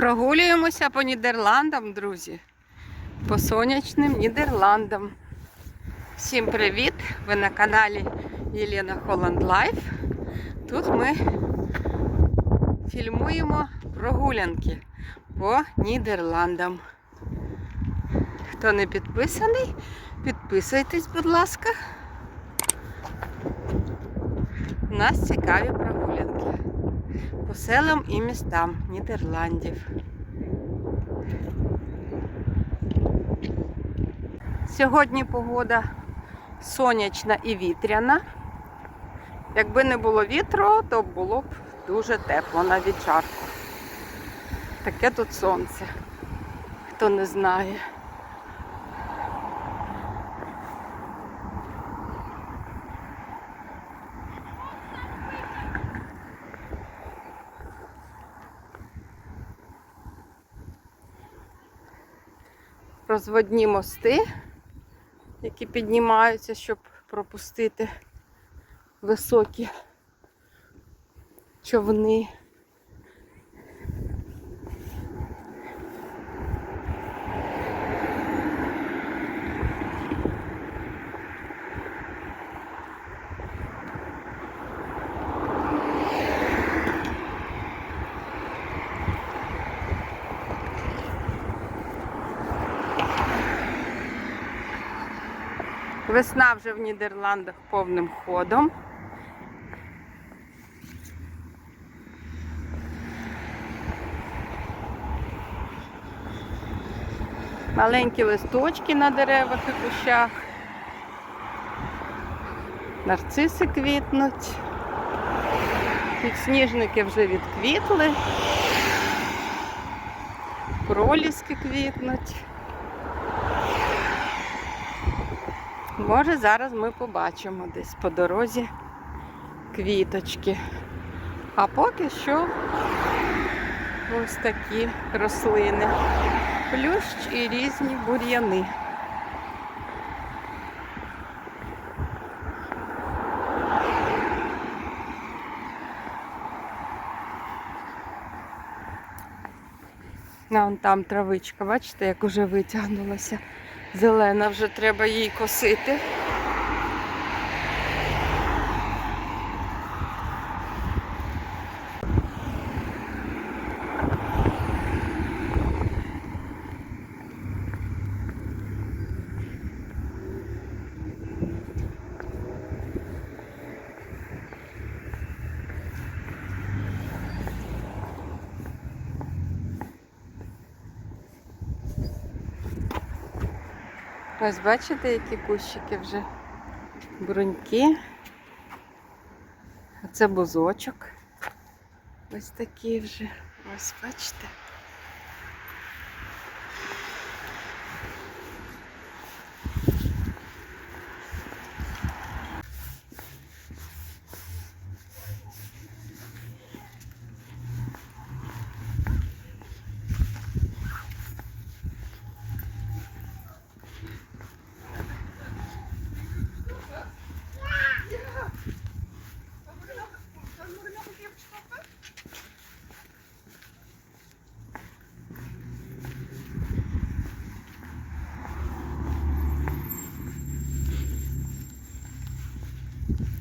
Прогулюємося по Нідерландам, друзі. По сонячним Нідерландам. Всім привіт! Ви на каналі Єлена Холланд Лайф. Тут ми фільмуємо прогулянки по Нідерландам. Хто не підписаний, підписуйтесь, будь ласка. У нас цікаві прогулянки по селам і містам Нідерландів. Сьогодні погода сонячна і вітряна. Якби не було вітру, то було б дуже тепло, навіть жарко. Таке тут сонце, хто не знає. Розводні мости, які піднімаються, щоб пропустити високі човни. Весна вже в Нідерландах повним ходом. Маленькі листочки на деревах і кущах. Нарциси квітнуть. Підсніжники вже відквітли. Проліски квітнуть. Може, зараз ми побачимо десь по дорозі квіточки. А поки що ось такі рослини. Плющ і різні бур'яни. Вон там травичка, бачите, як уже витягнулася. Зелена вже треба їй косити. Ось бачите, які кущики вже бруньки. А це бузочок. Ось такий вже. Ось бачите.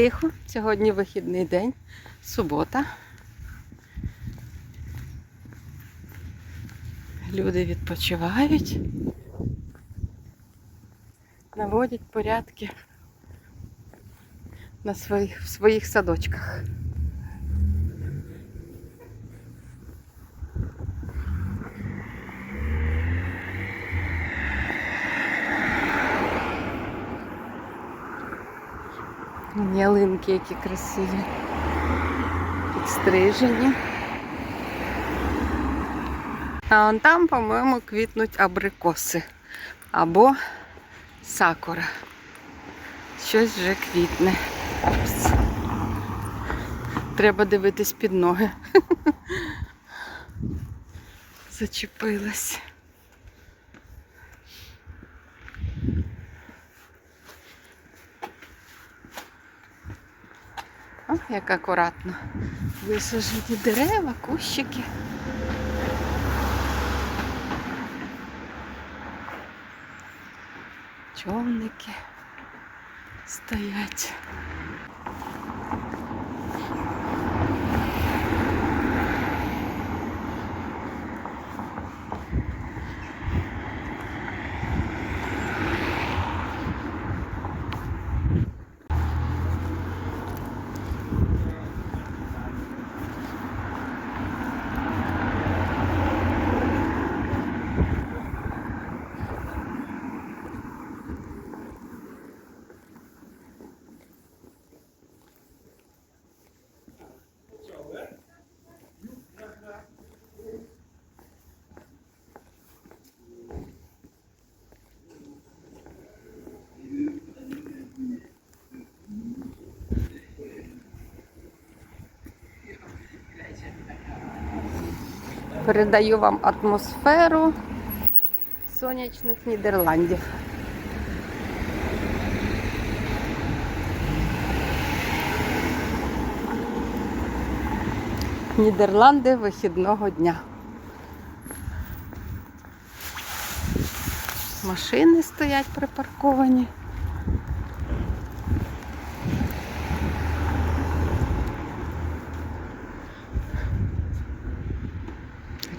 Тихо. Сьогодні вихідний день, субота. Люди відпочивають, наводять порядки на своїх, в своїх садочках. Ялинки які красиві. Підстрижені. А вон там, по-моєму, квітнуть абрикоси. Або сакура. Щось вже квітне. Треба дивитись під ноги. Зачепилась. О, як акуратно. Висажені дерева, кущики. Човники стоять. Передаю вам атмосферу сонячних Нідерландів. Нідерланди вихідного дня. Машини стоять припарковані.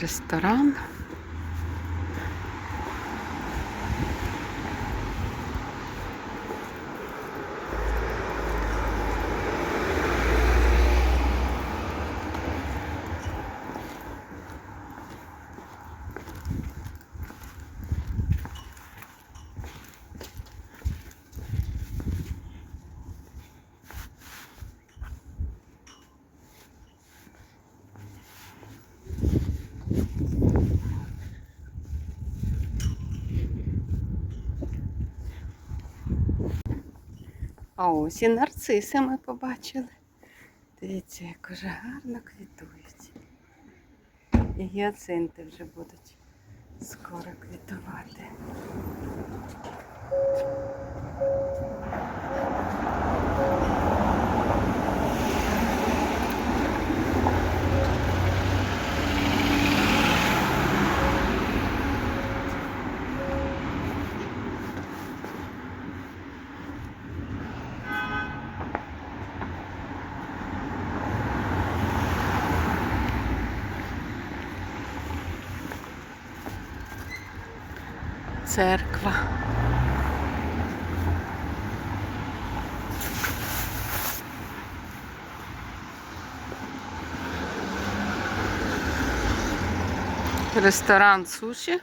Ресторан. А ось і нарциси ми побачили. Дивіться, як уже гарно квітують. І гіацинти вже будуть скоро квітувати. Церква. Ресторан суші.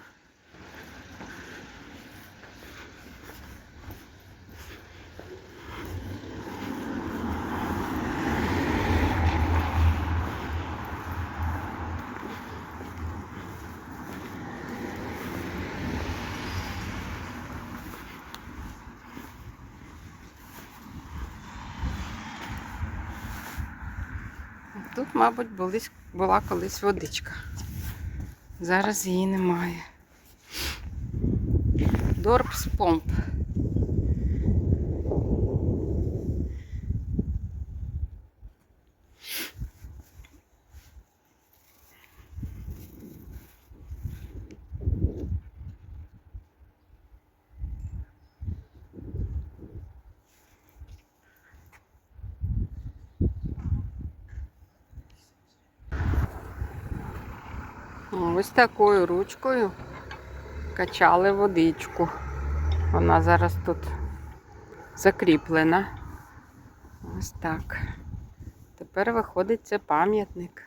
Тут, мабуть, була колись водичка. Зараз її немає. Дорпспомп. Ось такою ручкою качали водичку. Вона зараз тут закріплена. Ось так. Тепер виходить це пам'ятник.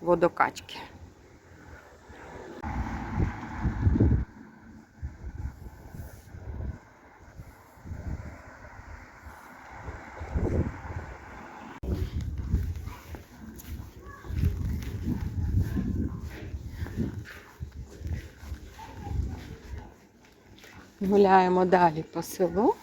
Водокачки. Гуляємо далі по селу.